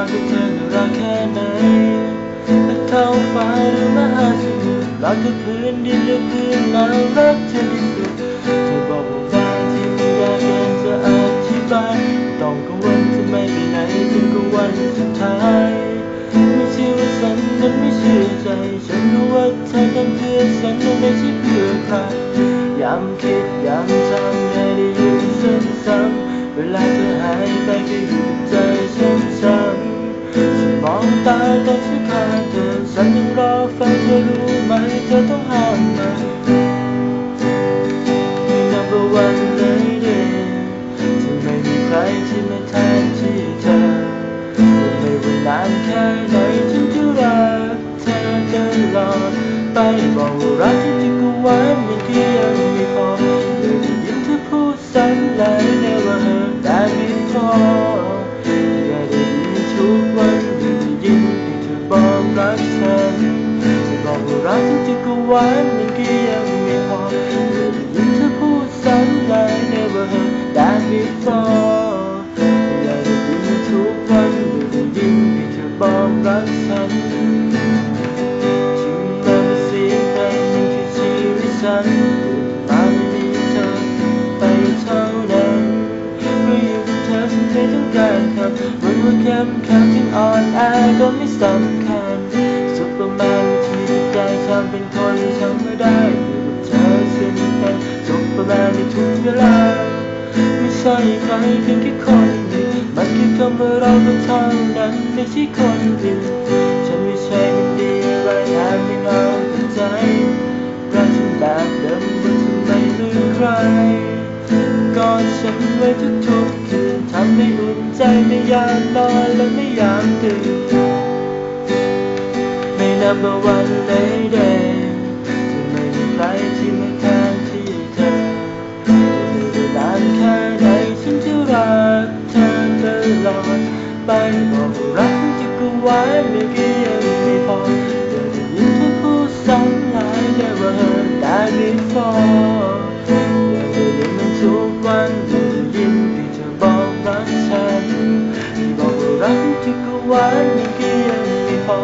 ากให้เธอรักแค่ไหนและเท่าฟ้าหรือมหาสมุทรรักกับพื้นดินหรือพื้นน้ำรักเธอที่สุดเธอบอกว่าบางทีมันยากเกินจะอธิบายต้องกังวลจะไม่ไปไหนจนกว่าวันสุดท้ายไม่ใช่ว่าฉันนั้นไม่เชื่อใจ ฉันรู้ว่าเธอทำเพื่อฉันและไม่ใช่เพื่อใคร อ หวานมันก็ยังไม่พออยได้ยินเธอพูดซ้ำและ never heard that before อยากได้ยินทุกวันอยากได้ยินให้เธอบอกรักฉันถึงแม้ว่าเสียงเพลงมันคือชีวิตฉันเกิดมาไม่มีเธอไปเท่านั้นก็อยู่กับเธอฉันไม่ต้องการคำมันว่าเข้มแข็งถึงอ่อนแอก็ไม่สำคัญ ใจทำเป็นคนทำไม่ได้อยู่กับเธอสิ้นเป็นสุดประมาณในทุกเวลา ไม่ใช่ใครเพียงแค่คนหนึ่งมันคือคำว่าเราก็เท่านั้นไม่ใช่คนอื่นฉันไม่ใช่คนดีอะไรแอบไม่เอาแต่ใจรักฉันแบบเดิมว่าทำไมลืมใครกอดฉันไว้ทุกๆคืนทำให้อุ่นใจไม่อยากนอนและไม่อยากตื่นไม่นับว่าวันไหนเดย์จะไม่ ที่มาแทนที่เธอจะไม่ได้นานแค่ไหนฉันจะรักเธอตลอดไปบอกว่ารักจะกูไว้ไม่ก็ยังไม่พออยากได้ยินเธอพูดซ้ำหลาย never heard that before อยากได้ยินมันทุกวันอยากได้ยินที่เธอบอกรักฉันที่บอกว่ารักจะกูไว้ไม่ก็ยังไม่พอ